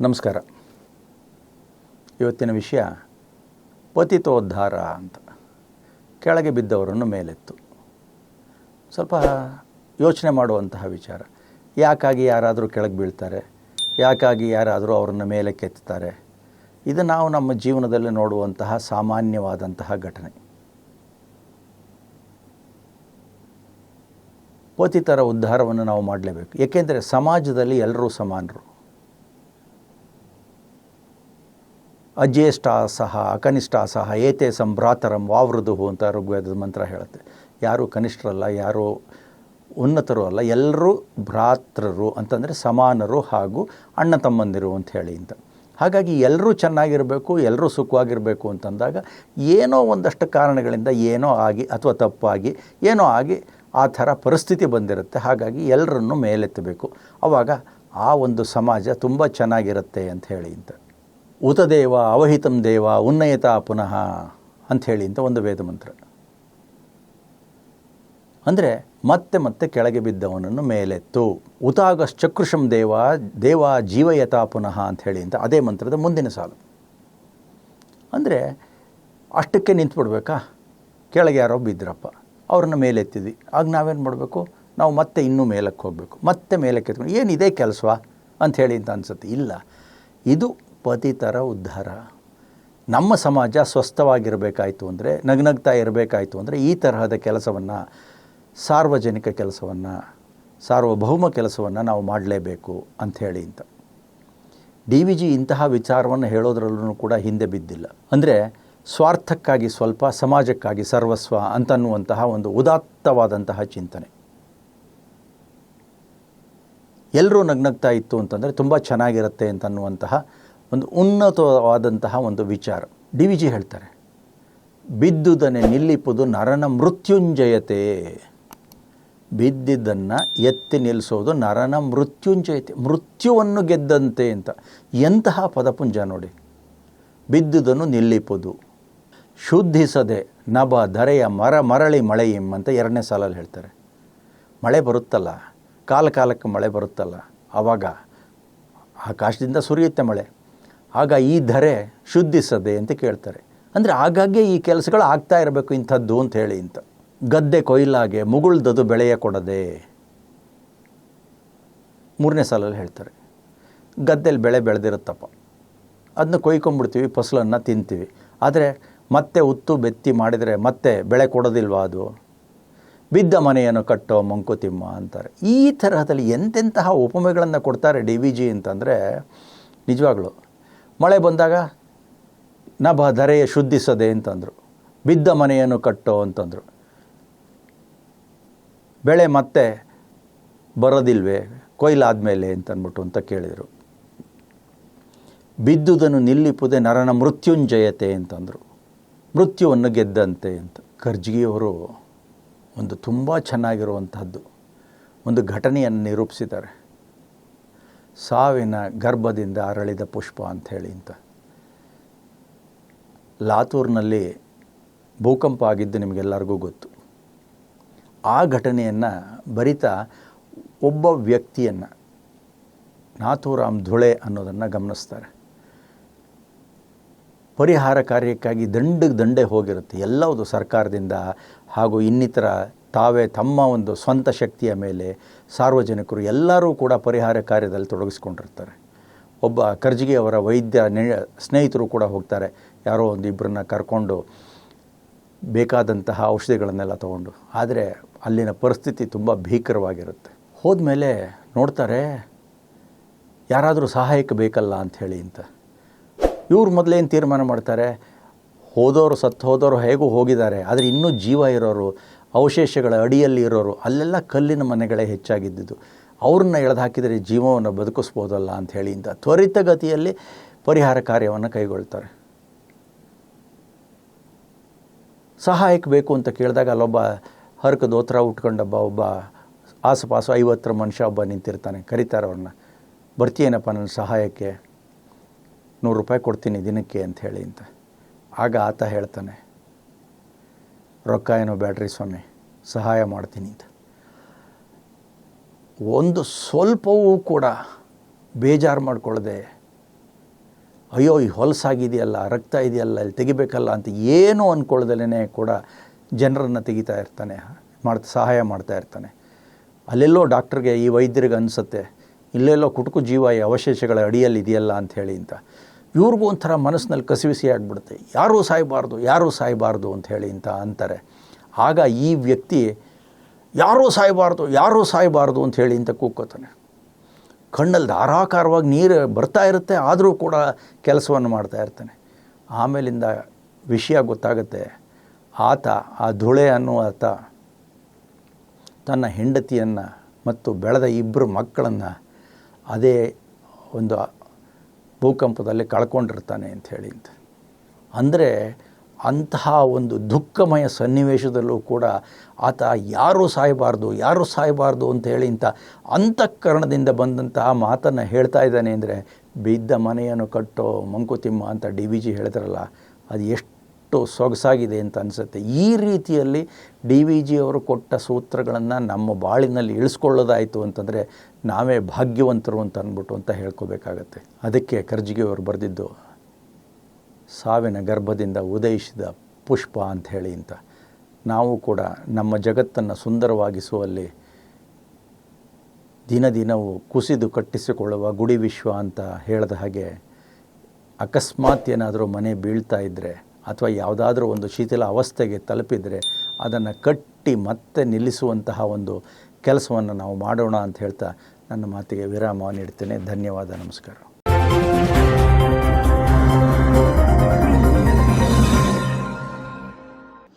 ನಮಸ್ಕಾರ. ಇವತ್ತಿನ ವಿಷಯ ಪತಿತೋದ್ಧಾರ ಅಂತ. ಕೆಳಗೆ ಬಿದ್ದವರನ್ನು ಮೇಲೆತ್ತು. ಸ್ವಲ್ಪ ಯೋಚನೆ ಮಾಡುವಂತಹ ವಿಚಾರ. ಯಾಕಾಗಿ ಯಾರಾದರೂ ಕೆಳಗೆ ಬೀಳ್ತಾರೆ? ಯಾಕಾಗಿ ಯಾರಾದರೂ ಅವರನ್ನು ಮೇಲೆ ಕೆತ್ತಾರೆ ಇದು ನಾವು ನಮ್ಮ ಜೀವನದಲ್ಲಿ ನೋಡುವಂತಹ ಸಾಮಾನ್ಯವಾದಂತಹ ಘಟನೆ. ಪತಿತರ ಉದ್ಧಾರವನ್ನು ನಾವು ಮಾಡಲೇಬೇಕು. ಏಕೆಂದರೆ ಸಮಾಜದಲ್ಲಿ ಎಲ್ಲರೂ ಸಮಾನರು. ಅಜ್ಯೇಷ್ಠ ಸಹ ಅಕನಿಷ್ಠ ಸಹ, ಏತೆ ಸಂಭ್ರಾತರಂ ವಾವೃದುಹು ಅಂತ ಋಗ್ವೇದದ ಮಂತ್ರ ಹೇಳುತ್ತೆ. ಯಾರು ಕನಿಷ್ಠರಲ್ಲ, ಯಾರೂ ಉನ್ನತರು ಅಲ್ಲ, ಎಲ್ಲರೂ ಭ್ರಾತೃರು ಅಂತಂದರೆ ಸಮಾನರು ಹಾಗೂ ಅಣ್ಣ ತಮ್ಮಂದಿರು ಅಂತ ಹೇಳಿ ಅಂತ. ಹಾಗಾಗಿ ಎಲ್ಲರೂ ಚೆನ್ನಾಗಿರಬೇಕು, ಎಲ್ಲರೂ ಸುಖವಾಗಿರಬೇಕು ಅಂತಂದಾಗ ಏನೋ ಒಂದಷ್ಟು ಕಾರಣಗಳಿಂದ ಏನೋ ಆಗಿ ಅಥವಾ ತಪ್ಪಾಗಿ, ಏನೋ ಆಗಿ ಆ ಥರ ಪರಿಸ್ಥಿತಿ ಬಂದಿರುತ್ತೆ. ಹಾಗಾಗಿ ಎಲ್ಲರನ್ನು ಮೇಲೆತ್ತಬೇಕು. ಆವಾಗ ಆ ಒಂದು ಸಮಾಜ ತುಂಬ ಚೆನ್ನಾಗಿರುತ್ತೆ ಅಂತ ಹೇಳಿ ಅಂತ. ಉತದೇವ ಅವಹಿತಂ ದೇವ, ಉನ್ನಯತ ಪುನಃ ಅಂಥೇಳಿ ಅಂತ ಒಂದು ವೇದ ಮಂತ್ರ. ಅಂದರೆ ಮತ್ತೆ ಮತ್ತೆ ಕೆಳಗೆ ಬಿದ್ದವನನ್ನು ಮೇಲೆತ್ತು. ಉತಾಗಶ್ಚಕೃಷಂ ದೇವ ದೇವ ಜೀವಯತ ಪುನಃ ಅಂಥೇಳಿ ಅಂತ ಅದೇ ಮಂತ್ರದ ಮುಂದಿನ ಸಾಲು. ಅಂದರೆ ಅಷ್ಟಕ್ಕೆ ನಿಂತ್ಬಿಡ್ಬೇಕಾ? ಕೆಳಗೆ ಯಾರೋ ಬಿದ್ದರಪ್ಪ ಅವ್ರನ್ನ ಮೇಲೆತ್ತಿದ್ವಿ. ಆಗ ನಾವೇನು ಮಾಡಬೇಕು? ನಾವು ಮತ್ತೆ ಇನ್ನೂ ಮೇಲಕ್ಕೆ ಹೋಗಬೇಕು. ಮತ್ತೆ ಮೇಲಕ್ಕೆ ಎತ್ಕೊಂಡು, ಏನಿದೆ ಕೆಲಸ ಕೆಲಸವಾ ಅಂಥೇಳಿ ಅಂತ ಅನಿಸುತ್ತೆ. ಇಲ್ಲ, ಇದು ಪತಿತರ ಉದ್ಧಾರ. ನಮ್ಮ ಸಮಾಜ ಸ್ವಸ್ಥವಾಗಿರಬೇಕಾಯಿತು ಅಂದರೆ, ನಗ್ನಗ್ತಾ ಇರಬೇಕಾಯಿತು ಅಂದರೆ, ಈ ತರಹದ ಕೆಲಸವನ್ನು, ಸಾರ್ವಜನಿಕ ಕೆಲಸವನ್ನು, ಸಾರ್ವಭೌಮ ಕೆಲಸವನ್ನು ನಾವು ಮಾಡಲೇಬೇಕು ಅಂಥೇಳಿ ಅಂತ. ಡಿ ವಿ ಜಿ ಇಂತಹ ವಿಚಾರವನ್ನು ಹೇಳೋದ್ರಲ್ಲೂ ಕೂಡ ಹಿಂದೆ ಬಿದ್ದಿಲ್ಲ. ಅಂದರೆ, ಸ್ವಾರ್ಥಕ್ಕಾಗಿ ಸ್ವಲ್ಪ, ಸಮಾಜಕ್ಕಾಗಿ ಸರ್ವಸ್ವ ಅಂತನ್ನುವಂತಹ ಒಂದು ಉದಾತ್ತವಾದಂತಹ ಚಿಂತನೆ. ಎಲ್ಲರೂ ನಗ್ನಗ್ತಾ ಇತ್ತು ಅಂತಂದರೆ ತುಂಬ ಚೆನ್ನಾಗಿರುತ್ತೆ ಅಂತನ್ನುವಂತಹ ಒಂದು ಉನ್ನತವಾದಂತಹ ಒಂದು ವಿಚಾರ. ಡಿ ವಿ ಜಿ ಹೇಳ್ತಾರೆ, ಬಿದ್ದುದನ್ನೇ ನಿಲ್ಲಿಪುದು ನರನ ಮೃತ್ಯುಂಜಯತೆ. ಬಿದ್ದಿದ್ದನ್ನು ಎತ್ತಿ ನಿಲ್ಲಿಸೋದು ನರನ ಮೃತ್ಯುಂಜಯತೆ. ಮೃತ್ಯುವನ್ನು ಗೆದ್ದಂತೆ ಅಂತ. ಎಂತಹ ಪದಪುಂಜ ನೋಡಿ. ಬಿದ್ದುದನ್ನು ನಿಲ್ಲಿಪುದು. ಶುದ್ಧಿಸದೆ ನಭ ಧರೆಯ ಮರ ಮರಳಿ ಮಳೆಯಿಂ ಅಂತ ಎರಡನೇ ಸಾಲಲ್ಲಿ ಹೇಳ್ತಾರೆ. ಮಳೆ ಬರುತ್ತಲ್ಲ ಕಾಲ ಕಾಲಕ್ಕೆ ಮಳೆ ಬರುತ್ತಲ್ಲ ಆವಾಗ ಆಕಾಶದಿಂದ ಸುರಿಯುತ್ತೆ ಮಳೆ. ಆಗ ಈ ಧರೆ ಶುದ್ಧಿಸದೆ ಅಂತ ಕೇಳ್ತಾರೆ. ಅಂದರೆ ಆಗಾಗ್ಗೆ ಈ ಕೆಲಸಗಳು ಆಗ್ತಾ ಇರಬೇಕು ಇಂಥದ್ದು ಅಂತ ಹೇಳಿ ಅಂತ. ಗದ್ದೆ ಕೊಯ್ಲಾಗೆ ಮುಗುಳ್ದದು ಬೆಳೆಯ ಕೊಡದೆ. ಮೂರನೇ ಸಾಲಲ್ಲಿ ಹೇಳ್ತಾರೆ. ಗದ್ದೆಲಿ ಬೆಳೆ ಬೆಳೆದಿರುತ್ತಪ್ಪ. ಅದನ್ನ ಕೊಯ್ಕೊಂಬಿಡ್ತೀವಿ ಫಸಲನ್ನು ತಿಂತೀವಿ. ಆದರೆ ಮತ್ತೆ ಉತ್ತು ಬೆತ್ತಿ ಮಾಡಿದರೆ ಮತ್ತೆ ಬೆಳೆ ಕೊಡೋದಿಲ್ವಾ ಅದು? ಬಿದ್ದ ಮನೆಯನ್ನು ಕಟ್ಟೋ ಮಂಕುತಿಮ್ಮ ಅಂತಾರೆ. ಈ ತರಹದಲ್ಲಿ ಎಂತೆಂತಹ ಉಪಮೆಗಳನ್ನು ಕೊಡ್ತಾರೆ ಡಿ ವಿ ಜಿ ಅಂತಂದರೆ ನಿಜವಾಗ್ಲು ಮಳೆ ಬಂದಾಗ ನಭ ಧರೆಯ ಶುದ್ಧಿಸದೆ ಅಂತಂದರು. ಬಿದ್ದ ಮನೆಯನ್ನು ಕಟ್ಟೋ ಅಂತಂದರು. ಬೆಳೆ ಮತ್ತೆ ಬರೋದಿಲ್ವೇ? ಕೊಯ್ಲಾದಮೇಲೆ ಅಂತಂದ್ಬಿಟ್ಟು ಅಂತ ಕೇಳಿದರು. ಬಿದ್ದುದನ್ನು ನಿಲ್ಲಿಪುದೆ ನರನ ಮೃತ್ಯುಂಜಯತೆ ಅಂತಂದರು. ಮೃತ್ಯುವನ್ನು ಗೆದ್ದಂತೆ ಅಂತ. ಕರ್ಜಿಗಿಯವರು ಒಂದು ತುಂಬ ಚೆನ್ನಾಗಿರುವಂಥದ್ದು ಒಂದು ಘಟನೆಯನ್ನು ನಿರೂಪಿಸಿದ್ದಾರೆ. ಸಾವಿನ ಗರ್ಭದಿಂದ ಅರಳಿದ ಪುಷ್ಪ ಅಂಥೇಳಿ ಅಂತ. ಲಾತೂರ್ನಲ್ಲಿ ಭೂಕಂಪ ಆಗಿದ್ದು ನಿಮಗೆಲ್ಲರಿಗೂ ಗೊತ್ತು. ಆ ಘಟನೆಯನ್ನು ಬರಿತಾ ಒಬ್ಬ ವ್ಯಕ್ತಿಯನ್ನು ನಾಥೂರಾಮ್ ಧುಳೆ ಅನ್ನೋದನ್ನು ಗಮನಿಸ್ತಾರೆ. ಪರಿಹಾರ ಕಾರ್ಯಕ್ಕಾಗಿ ದಂಡಿಗೆ ದಂಡೆ ಹೋಗಿರುತ್ತೆ. ಎಲ್ಲವುದು ಸರ್ಕಾರದಿಂದ ಹಾಗೂ ಇನ್ನಿತರ ತಾವೇ ತಮ್ಮ ಒಂದು ಸ್ವಂತ ಶಕ್ತಿಯ ಮೇಲೆ ಸಾರ್ವಜನಿಕರು ಎಲ್ಲರೂ ಕೂಡ ಪರಿಹಾರ ಕಾರ್ಯದಲ್ಲಿ ತೊಡಗಿಸ್ಕೊಂಡಿರ್ತಾರೆ. ಒಬ್ಬ ಕರ್ಜಿಗೆ ಅವರ ವೈದ್ಯ ಸ್ನೇಹಿತರು ಕೂಡ ಹೋಗ್ತಾರೆ. ಯಾರೋ ಒಂದು ಇಬ್ಬರನ್ನ ಕರ್ಕೊಂಡು ಬೇಕಾದಂತಹ ಔಷಧಿಗಳನ್ನೆಲ್ಲ ತೊಗೊಂಡು. ಆದರೆ ಅಲ್ಲಿನ ಪರಿಸ್ಥಿತಿ ತುಂಬ ಭೀಕರವಾಗಿರುತ್ತೆ. ಹೋದ್ಮೇಲೆ ನೋಡ್ತಾರೆ, ಯಾರಾದರೂ ಸಹಾಯಕ್ಕೆ ಬೇಕಲ್ಲ ಅಂಥೇಳಿ ಅಂತ. ಇವ್ರು ಮೊದಲೇನು ತೀರ್ಮಾನ ಮಾಡ್ತಾರೆ? ಹೋದವರು ಸತ್ತು ಹೋದವರು ಹೇಗೂ ಹೋಗಿದ್ದಾರೆ. ಆದರೆ ಇನ್ನೂ ಜೀವ ಇರೋರು ಅವಶೇಷಗಳ ಅಡಿಯಲ್ಲಿ ಇರೋರು, ಅಲ್ಲೆಲ್ಲ ಕಲ್ಲಿನ ಮನೆಗಳೇ ಹೆಚ್ಚಾಗಿದ್ದುದು ಅವ್ರನ್ನ ಎಳೆದು ಹಾಕಿದರೆ ಜೀವವನ್ನು ಬದುಕಿಸ್ಬೋದಲ್ಲ ಅಂಥೇಳಿ ಇಂಥ ತ್ವರಿತಗತಿಯಲ್ಲಿ ಪರಿಹಾರ ಕಾರ್ಯವನ್ನು ಕೈಗೊಳ್ತಾರೆ. ಸಹಾಯಕ್ಕೆ ಬೇಕು ಅಂತ ಕೇಳಿದಾಗ ಅಲ್ಲೊಬ್ಬ ಹರಕ ದೋತ್ರ ಉಟ್ಕೊಂಡಬ್ಬ ಒಬ್ಬ ಆಸುಪಾಸು ಐವತ್ತರ ಮನುಷ್ಯ ಒಬ್ಬ ನಿಂತಿರ್ತಾನೆ, ಕರೀತಾರೆ ಅವ್ರನ್ನ. ಬರ್ತೀಯೇನಪ್ಪ ನನ್ನ ಸಹಾಯಕ್ಕೆ? ನೂರು ರೂಪಾಯಿ ಕೊಡ್ತೀನಿ ದಿನಕ್ಕೆ ಅಂತ ಹೇಳಿ ಅಂತ ಆಗ ಆತ ಹೇಳ್ತಾನೆ ರೊಕ್ಕ ಏನೋ ಬ್ಯಾಟ್ರಿ ಸ್ವಾಮಿ, ಸಹಾಯ ಮಾಡ್ತೀನಿ ಅಂತ. ಒಂದು ಸ್ವಲ್ಪವೂ ಕೂಡ ಬೇಜಾರು ಮಾಡಿಕೊಳ್ಳದೆ ಅಯ್ಯೋ, ಈ ಹೊಲಸಾಗಿದೆಯಲ್ಲ ರಕ್ತ ಇದೆಯಲ್ಲ, ಇಲ್ಲಿ ತೆಗಿಬೇಕಲ್ಲ ಅಂತ ಏನೂ ಅಂದ್ಕೊಳ್ದಲೇ ಕೂಡ ಜನರನ್ನು ತೆಗಿತಾ ಇರ್ತಾನೆ ಮಾಡ್ತಾ ಸಹಾಯ ಮಾಡ್ತಾ ಇರ್ತಾನೆ. ಅಲ್ಲೆಲ್ಲೋ ಡಾಕ್ಟ್ರಿಗೆ ಈ ವೈದ್ಯರಿಗೆ ಅನಿಸುತ್ತೆ, ಇಲ್ಲೆಲ್ಲೋ ಕುಟುಕು ಜೀವ ಈ ಅವಶೇಷಗಳ ಅಡಿಯಲ್ಲಿ ಇದೆಯಲ್ಲ ಅಂತ ಹೇಳಿ ಅಂತ. ಇವ್ರಿಗೂ ಒಂಥರ ಮನಸ್ಸಿನಲ್ಲಿ ಕಸಿವಿಸಿ ಆಗಿಬಿಡುತ್ತೆ. ಯಾರೂ ಸಾಯಬಾರ್ದು ಯಾರೂ ಸಾಯಬಾರ್ದು ಅಂತ ಹೇಳಿ ಅಂತ ಅಂತಾರೆ. ಆಗ ಈ ವ್ಯಕ್ತಿ ಯಾರೂ ಸಾಯಬಾರ್ದು ಯಾರೂ ಸಾಯಬಾರ್ದು ಅಂತ ಹೇಳಿ ಅಂತ ಕೂಕ್ಕೋತಾನೆ ಕಣ್ಣಲ್ಲಿ ಧಾರಾಕಾರವಾಗಿ ನೀರು ಬರ್ತಾ ಇರುತ್ತೆ, ಆದರೂ ಕೂಡ ಕೆಲಸವನ್ನು ಮಾಡ್ತಾ ಇರ್ತಾನೆ. ಆಮೇಲಿಂದ ವಿಷಯ ಗೊತ್ತಾಗುತ್ತೆ, ಆತ ಆ ಧುಳೆ ಅನ್ನುವ ಆತ ತನ್ನ ಹೆಂಡತಿಯನ್ನು ಮತ್ತು ಬೆಳೆದ ಇಬ್ಬರು ಮಕ್ಕಳನ್ನು ಅದೇ ಒಂದು ಭೂಕಂಪದಲ್ಲಿ ಕಳ್ಕೊಂಡಿರ್ತಾನೆ ಅಂತ ಹೇಳಿ ಅಂತ. ಅಂದರೆ ಅಂತಹ ಒಂದು ದುಃಖಮಯ ಸನ್ನಿವೇಶದಲ್ಲೂ ಕೂಡ ಆತ ಯಾರೂ ಸಾಯಬಾರ್ದು ಯಾರೂ ಸಾಯಬಾರ್ದು ಅಂತ ಹೇಳಿ ಇಂಥ ಅಂತಃಕರಣದಿಂದ ಬಂದಂತಹ ಮಾತನ್ನು ಹೇಳ್ತಾ ಇದ್ದಾನೆ ಅಂದರೆ, ಬಿದ್ದ ಮನೆಯನ್ನು ಕಟ್ಟೋ ಮಂಕುತಿಮ್ಮ ಅಂತ ಡಿ ವಿ ಜಿ ಹೇಳಿದ್ರಲ್ಲ ಅದು ಎಷ್ಟು ಸೊಗಸಾಗಿದೆ ಅಂತ ಅನಿಸುತ್ತೆ. ಈ ರೀತಿಯಲ್ಲಿ ಡಿ ವಿ ಜಿ ಅವರು ಕೊಟ್ಟ ಸೂತ್ರಗಳನ್ನು ನಮ್ಮ ಬಾಳಿನಲ್ಲಿ ಇಳಿಸ್ಕೊಳ್ಳೋದಾಯಿತು ಅಂತಂದರೆ ನಾವೇ ಭಾಗ್ಯವಂತರು ಅಂತ ಅಂದ್ಬಿಟ್ಟು ಅಂತ ಹೇಳ್ಕೋಬೇಕಾಗತ್ತೆ. ಅದಕ್ಕೆ ಕರ್ಜಿಗೆ ಅವರು ಬರೆದಿದ್ದು, ಸಾವಿನ ಗರ್ಭದಿಂದ ಉದಯಿಸಿದ ಪುಷ್ಪ ಅಂತ ಹೇಳಿ ಅಂತ. ನಾವು ಕೂಡ ನಮ್ಮ ಜಗತ್ತನ್ನು ಸುಂದರವಾಗಿಸುವಲ್ಲಿ ದಿನ ದಿನವೂ ಕುಸಿದು ಕಟ್ಟಿಸಿಕೊಳ್ಳುವ ಗುಡಿ ವಿಶ್ವ ಅಂತ ಹೇಳಿದ ಹಾಗೆ ಅಕಸ್ಮಾತ್ ಏನಾದರೂ ಮನೆ ಬೀಳ್ತಾ ಇದ್ದರೆ ಅಥವಾ ಯಾವುದಾದ್ರೂ ಒಂದು ಶಿಥಿಲ ಅವಸ್ಥೆಗೆ ತಲುಪಿದರೆ ಅದನ್ನು ಕಟ್ಟಿ ಮತ್ತೆ ನಿಲ್ಲಿಸುವಂತಹ ಒಂದು ಕೆಲಸವನ್ನು ನಾವು ಮಾಡೋಣ ಅಂತ ಹೇಳ್ತಾ ನನ್ನ ಮಾತಿಗೆ ವಿರಾಮ ನೀಡ್ತೇನೆ. ಧನ್ಯವಾದ. ನಮಸ್ಕಾರ.